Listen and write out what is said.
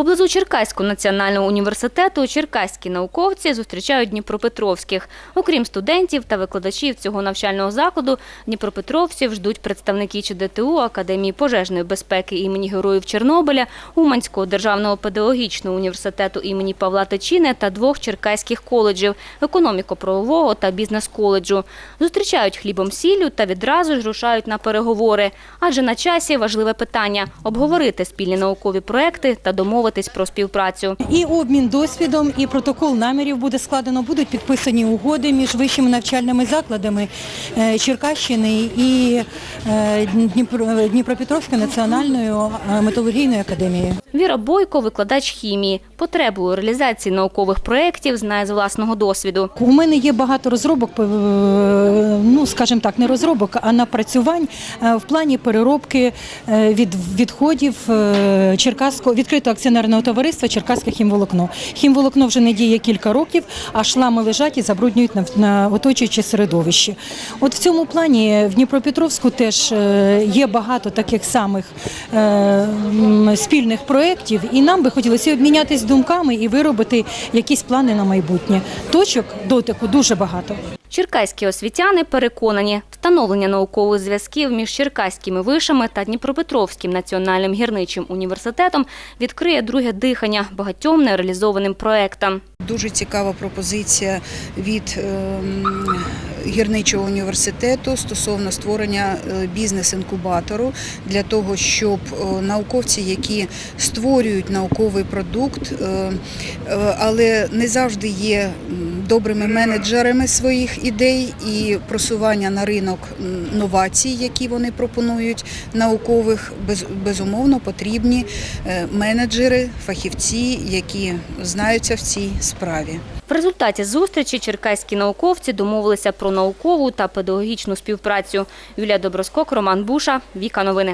Поблизу Черкаського національного університету черкаські науковці зустрічають дніпропетровських. Окрім студентів та викладачів цього навчального закладу, дніпропетровців ждуть представники ЧДТУ, Академії пожежної безпеки імені Героїв Чорнобиля, Уманського державного педагогічного університету імені Павла Тичини та двох черкаських коледжів – економіко-правового та бізнес-коледжу. Зустрічають хлібом сіллю та відразу ж рушають на переговори. Адже на часі важливе питання – обговорити спільні наукові проекти та домовитись про співпрацю. І обмін досвідом, і протокол намірів буде складено. Будуть підписані угоди між вищими навчальними закладами е, Черкащини і е, Дніпро- Дніпропетровською національною е, металургійною академією. Віра Бойко – викладач хімії. Потребу реалізації наукових проєктів знає з власного досвіду. У мене є багато розробок, ну скажімо так, не розробок, а напрацювань е, в плані переробки е, від відходів е, Черкаського відкритого акціонерного товариства Черкаське хімволокно. Хімволокно вже не діє кілька років, а шлами лежать і забруднюють на, на оточуюче середовище. От в цьому плані в Дніпропетровську теж є багато таких самих спільних проєктів, і нам би хотілося обмінятися думками і виробити якісь плани на майбутнє. Точок дотику дуже багато. Черкаські освітяни переконані, встановлення наукових зв'язків між черкаськими вишами та Дніпропетровським національним гірничим університетом відкриє друге дихання багатьом нереалізованим проектам. Дуже цікава пропозиція від ем, гірничого університету стосовно створення е, бізнес-інкубатору для того, щоб е, науковці, які створюють науковий продукт, е, але не завжди є добрими менеджерами своїх ідей і просування на ринок новацій, які вони пропонують наукових, безумовно потрібні е, менеджери, фахівці, які знаються в цій справі. В результаті зустрічі черкаські науковці домовилися про наукову та педагогічну співпрацю. Юлія Доброскок, Роман Буша, Віка Новини.